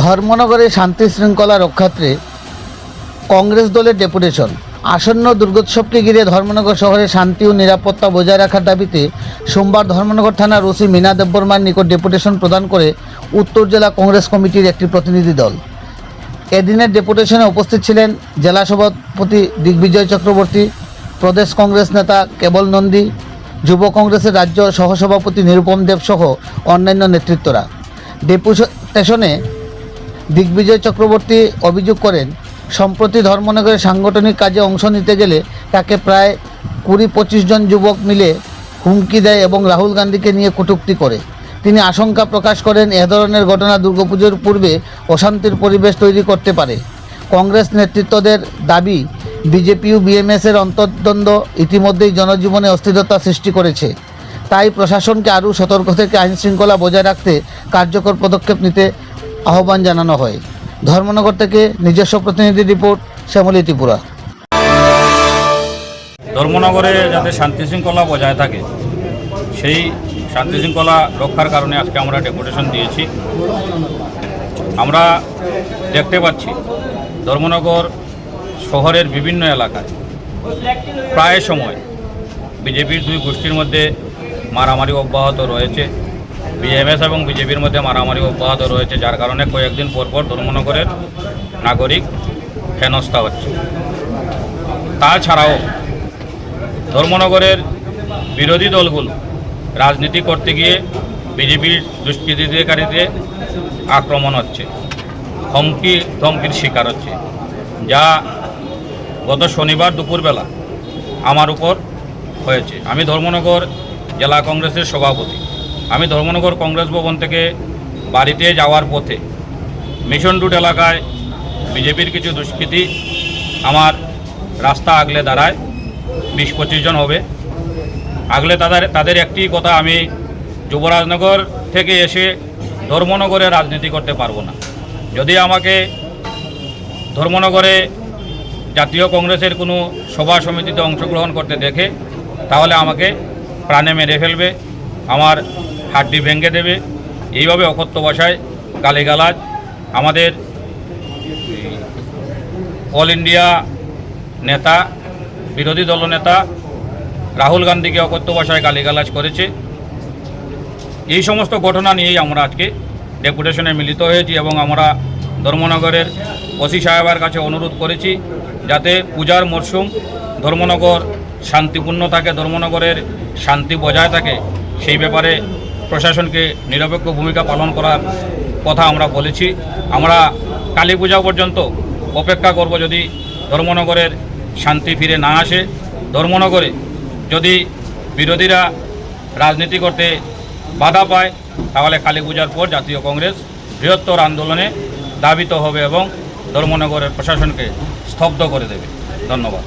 ধর্মনগরে শান্তি শৃঙ্খলা রক্ষার্থে কংগ্রেস দলের ডেপুটেশন। আসন্ন দুর্গোৎসবকে ঘিরে ধর্মনগর শহরে শান্তি ও নিরাপত্তা বজায় রাখার দাবিতে সোমবার ধর্মনগর থানার ওসি মীনা দেববর্মার নিকট ডেপুটেশন প্রদান করে উত্তর জেলা কংগ্রেস কমিটির একটি প্রতিনিধি দল। এদিনের ডেপুটেশনে উপস্থিত ছিলেন জেলা সভাপতি দিগ্বিজয় চক্রবর্তী, প্রদেশ কংগ্রেস নেতা কেবল নন্দী, যুব কংগ্রেসের রাজ্য সহসভাপতি নিরুপম দেব সহ অন্যান্য নেতৃত্বরা। ডেপুটেশনে দিগ্বিজয় চক্রবর্তী অভিযোগ করেন, সম্প্রতি ধর্মনগরে সাংগঠনিক কাজে অংশ নিতে গেলে তাকে প্রায় কুড়ি পঁচিশ জন যুবক মিলে হুমকি দেয় এবং রাহুল গান্ধীকে নিয়ে কটূক্তি করে। তিনি আশঙ্কা প্রকাশ করেন, এ ধরনের ঘটনা দুর্গাপুজোর পূর্বে অশান্তির পরিবেশ তৈরি করতে পারে। কংগ্রেস নেতৃত্বদের দাবি, বিজেপি ও বিএমএসের অন্তর্দ্বন্দ্ব ইতিমধ্যেই জনজীবনে অস্থিরতা সৃষ্টি করেছে। তাই প্রশাসনকে আরও সতর্ক থেকে আইনশৃঙ্খলা বজায় রাখতে কার্যকর পদক্ষেপ নিতে আহ্বান জানানো হয়। ধর্মনগর থেকে নিজস্ব প্রতিনিধি রিপোর্ট, শ্যামলী ত্রিপুরা। ধর্মনগরে যাতে শান্তি শৃঙ্খলা বজায় থাকে, সেই শান্তি শৃঙ্খলা রক্ষার কারণে আজকে আমরা ডেপুটেশন দিয়েছি। আমরা দেখতে পাচ্ছি, ধর্মনগর শহরের বিভিন্ন এলাকায় প্রায় সময় বিজেপির দুই গোষ্ঠীর মধ্যে মারামারি অব্যাহত রয়েছে। বিএমএস এবং বিজেপির মধ্যে মারামারি অব্যাহত রয়েছে, যার কারণে কয়েকদিন পরপর ধর্মনগরের নাগরিক হেনস্থা হচ্ছে। তাছাড়াও ধর্মনগরের বিরোধী দলগুলো রাজনীতি করতে গিয়ে বিজেপির দুষ্কৃতিকারীদের আক্রমণ হচ্ছে, হুমকি, ধমকির শিকার হচ্ছে, যা গত শনিবার দুপুরবেলা আমার উপর হয়েছে। আমি ধর্মনগর জেলা কংগ্রেসের সভাপতি। আমি ধর্মনগর কংগ্রেস ভবন থেকে বাড়িতে যাওয়ার পথে মিশন রুট এলাকায় বিজেপির কিছু দুষ্কৃতী আমার রাস্তা আগলে দাঁড়ায়। বিশ পঁচিশ জন হবে। আগলে তাদের তাদের একটি কথা আমি যুবরাজনগর থেকে এসে ধর্মনগরে রাজনীতি করতে পারব না। যদি আমাকে ধর্মনগরে জাতীয় কংগ্রেসের কোনো সভা সমিতিতে অংশগ্রহণ করতে দেখে, তাহলে আমাকে প্রাণে মেরে ফেলবে। আমার হাড্ডি ভেঙে দেবে। এইভাবে অকথ্য ভাষায় গালিগালাজ। আমাদের অল ইন্ডিয়া নেতা, বিরোধী দলনেতা রাহুল গান্ধীকে অকথ্য ভাষায় গালিগালাজ করেছে। এই সমস্ত ঘটনা নিয়েই আমরা আজকে ডেপুটেশনে মিলিত হয়েছি এবং আমরা ধর্মনগরের ওসি সাহেবের কাছে অনুরোধ করেছি যাতে পূজার মরশুম ধর্মনগর শান্তিপূর্ণ থাকে, ধর্মনগরের শান্তি বজায় থাকে। সেই ব্যাপারে প্রশাসনকে নিরপেক্ষ ভূমিকা পালন করার কথা আমরা বলেছি। আমরা কালী পূজা পর্যন্ত অপেক্ষা করব যদি ধর্মনগরের শান্তি ফিরে না আসে। ধর্মনগরে যদি বিরোধীরা রাজনীতি করতে বাধা পায়, তাহলে কালী পূজার পর জাতীয় কংগ্রেস বৃহত্তর আন্দোলনে দাবিত হবে এবং ধর্মনগরের প্রশাসনকে স্তব্ধ করে দেবে। ধন্যবাদ।